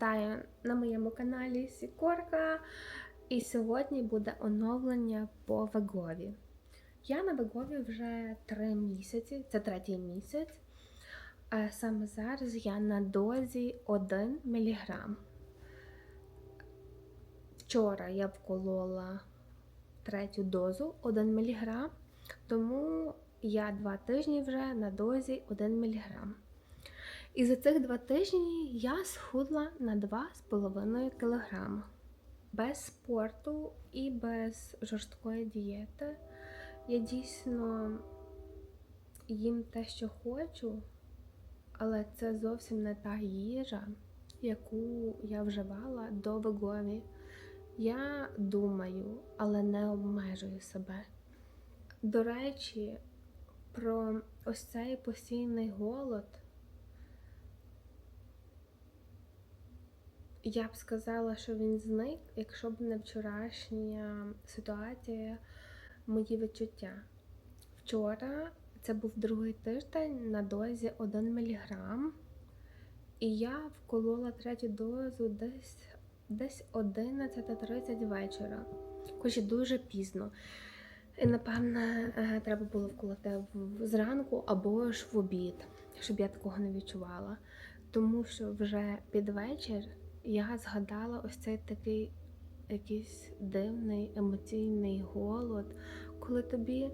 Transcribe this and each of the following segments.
Вітаю на моєму каналі Сікорка. І сьогодні буде оновлення по Вегові. Я на Вегові вже три місяці, це третій місяць. А саме зараз я на дозі 1 мг. Вчора я вколола третю дозу 1 мг, тому я два тижні вже на дозі 1 мг. І за цих два тижні я схудла на 2,5 кг. Без спорту і без жорсткої дієти. Я дійсно їм те, що хочу, але це зовсім не та їжа, яку я вживала до Вегові. Я думаю, але не обмежую себе. До речі, про ось цей постійний голод. Я б сказала, що він зник, якщо б не вчорашня ситуація, мої відчуття. Вчора це був другий тиждень на дозі 1 мг, і я вколола третю дозу десь десь 11.30 вечора. Хоч дуже пізно. І, напевне, треба було вколоти зранку або ж в обід, щоб я такого не відчувала. Тому що вже під вечір я згадала ось цей такий якийсь дивний емоційний голод, коли тобі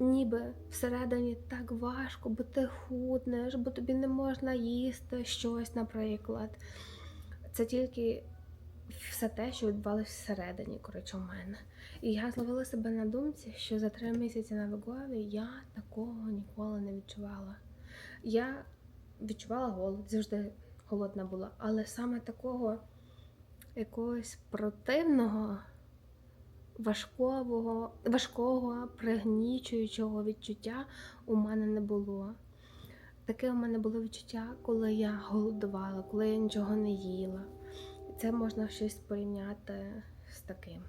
ніби всередині так важко, бо ти худнеш, бо тобі не можна їсти щось, наприклад. Це тільки все те, що відбувалося всередині, коротше, у мене. І я зловила себе на думці, що за три місяці на Вегові я такого ніколи не відчувала. Я відчувала голод завжди голодна була, але саме такого якогось противного, важкого, важкого, пригнічуючого відчуття у мене не було. Таке у мене було відчуття, коли я голодувала, коли я нічого не їла. Це можна щось порівняти з таким.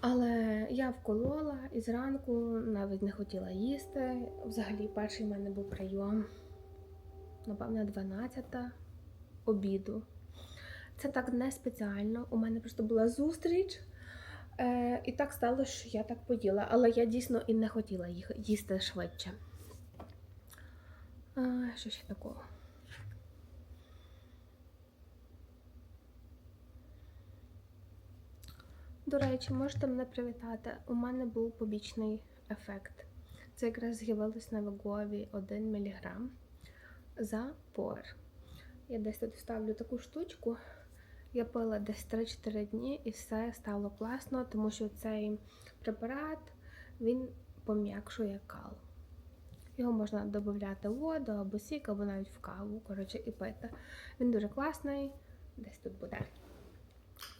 Але я вколола і зранку навіть не хотіла їсти. Взагалі, перший в мене був прийом напевно, 12 обіду. Це так не спеціально. У мене просто була зустріч, е, і так сталося, що я так поїла, але я дійсно і не хотіла їх їсти швидше. Е, що ще такого? До речі, можете мене привітати. У мене був побічний ефект. Це якраз з'явилось на вагові 1 мг запор. Я десь тут ставлю таку штучку. Я пила десь 3-4 дні і все стало класно, тому що цей препарат він пом'якшує кал. Його можна додати в воду або сік, або навіть в каву, коротше, і пити. Він дуже класний, десь тут буде.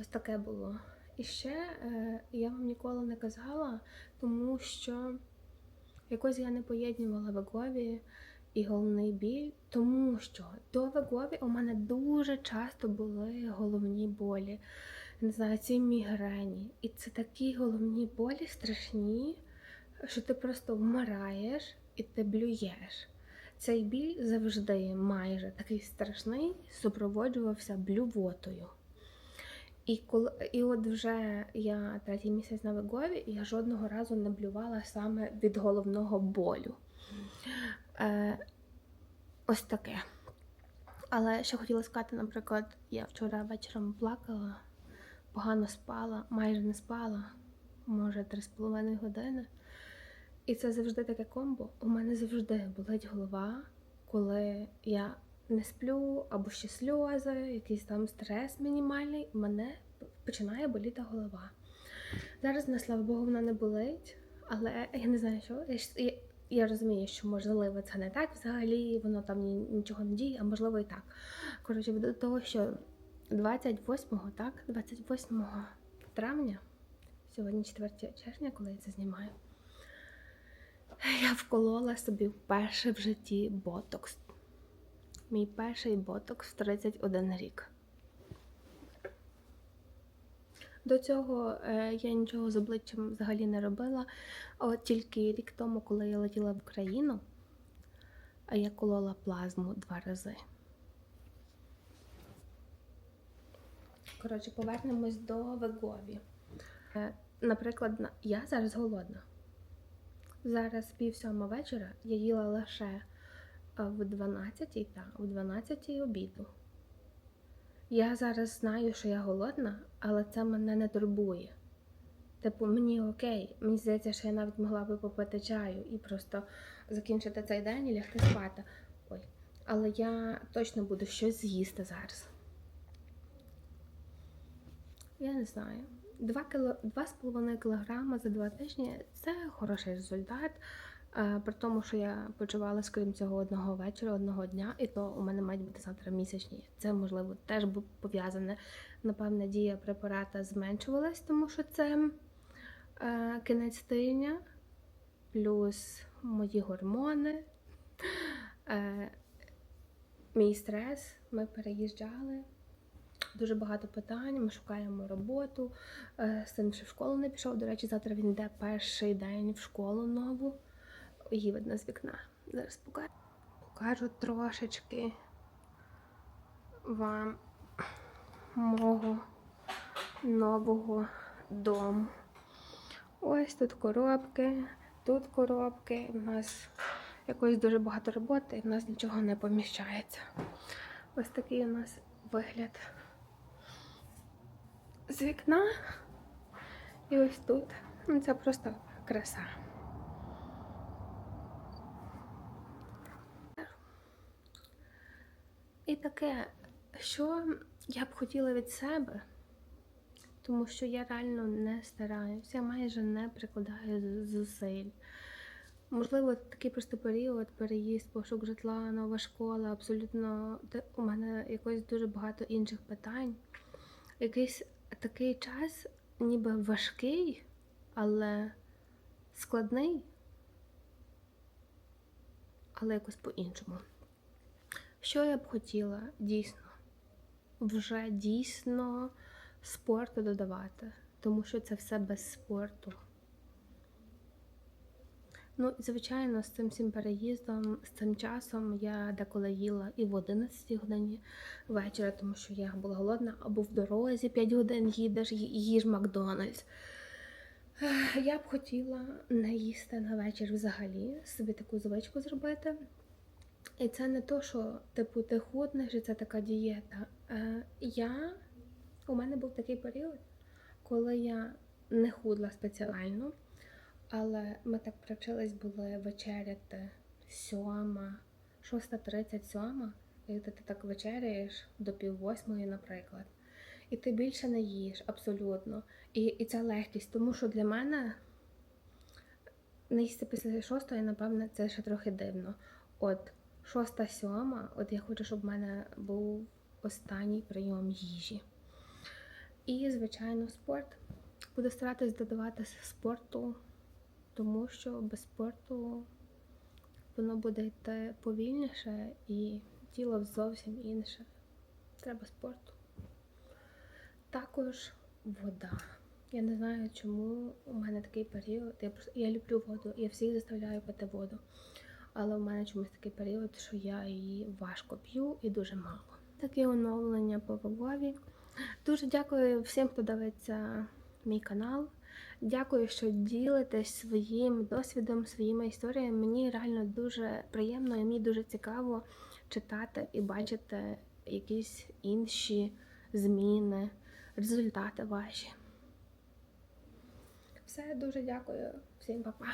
Ось таке було. І ще е, я вам ніколи не казала, тому що якось я не поєднувала вегові і головний біль, тому що до Вегові у мене дуже часто були головні болі. Не знаю, ці мігрені. І це такі головні болі страшні, що ти просто вмираєш і ти блюєш. Цей біль завжди майже такий страшний, супроводжувався блювотою. І коли і от вже я третій місяць на Вегові, я жодного разу не блювала саме від головного болю. Е, Ось таке. Але ще хотіла сказати, наприклад, я вчора вечором плакала, погано спала, майже не спала, може 3,5 години. І це завжди таке комбо. У мене завжди болить голова, коли я не сплю або ще сльози, якийсь там стрес мінімальний, у мене починає боліти голова. Зараз, на слава Богу, вона не болить, але я не знаю, що. Я, я розумію, що можливо це не так взагалі, воно там нічого не діє, а можливо і так. Коротше, до того, що 28-го, так, 28 травня, сьогодні 4 червня, коли я це знімаю, я вколола собі вперше в житті ботокс. Мій перший ботокс в 31 рік. До цього е, я нічого з обличчям взагалі не робила. От тільки рік тому, коли я летіла в Україну, я колола плазму два рази. Коротше, повернемось до Вегові. Е, Наприклад, я зараз голодна. Зараз пів сьома вечора я їла лише е, в 12 та в 12 обіду. Я зараз знаю, що я голодна, але це мене не турбує. Типу, мені окей, мені здається, що я навіть могла би попити чаю і просто закінчити цей день і лягти спати. Ой. Але я точно буду щось з'їсти зараз. Я не знаю. 2 кіло... 2,5 кілограма за 2 тижні це хороший результат. Е, При тому, що я почувала, крім цього, одного вечора, одного дня, і то у мене мають бути завтра місячні. Це можливо теж пов'язане. Напевне, дія препарата зменшувалась, тому що це е, кінець тижня, плюс мої гормони, е, мій стрес. Ми переїжджали. Дуже багато питань. Ми шукаємо роботу. Е, Син ще в школу не пішов. До речі, завтра він йде перший день в школу нову. Її видно з вікна. Зараз покажу. Покажу трошечки вам мого нового дому. Ось тут коробки, тут коробки. У нас якось дуже багато роботи, і в нас нічого не поміщається. Ось такий у нас вигляд з вікна. І ось тут. Ну, Це просто краса. Таке, що я б хотіла від себе, тому що я реально не стараюся, я майже не прикладаю зусиль. Можливо, такий просто період, переїзд, пошук житла, нова школа, абсолютно у мене якось дуже багато інших питань. Якийсь такий час, ніби важкий, але складний, але якось по-іншому. Що я б хотіла дійсно? Вже дійсно спорту додавати, тому що це все без спорту. Ну, звичайно, з цим всім переїздом, з цим часом я деколи їла і в 11 годині вечора, тому що я була голодна, або в дорозі 5 годин їдеш, їж Макдональдс. Я б хотіла не їсти на вечір взагалі, собі таку звичку зробити. І це не то, що типу ти худнеш, і це така дієта. Е, я у мене був такий період, коли я не худла спеціально, але ми так привчились були вечеряти сьома, шоста тридцять сьома, і ти, так вечеряєш до пів восьмої, наприклад. І ти більше не їш абсолютно. І, і ця легкість, тому що для мене не їсти після шостої, напевне, це ще трохи дивно. От шоста сьома, от я хочу, щоб в мене був останній прийом їжі. І, звичайно, спорт. Буду старатись додавати спорту, тому що без спорту воно буде йти повільніше і тіло зовсім інше. Треба спорту. Також вода. Я не знаю, чому у мене такий період. Я просто я люблю воду, я всіх заставляю пити воду. Але у мене чомусь такий період, що я її важко п'ю і дуже мало. Таке оновлення по вагові. Дуже дякую всім, хто дивиться мій канал. Дякую, що ділитесь своїм досвідом, своїми історіями. Мені реально дуже приємно і мені дуже цікаво читати і бачити якісь інші зміни, результати ваші. Все, дуже дякую. Всім па-па.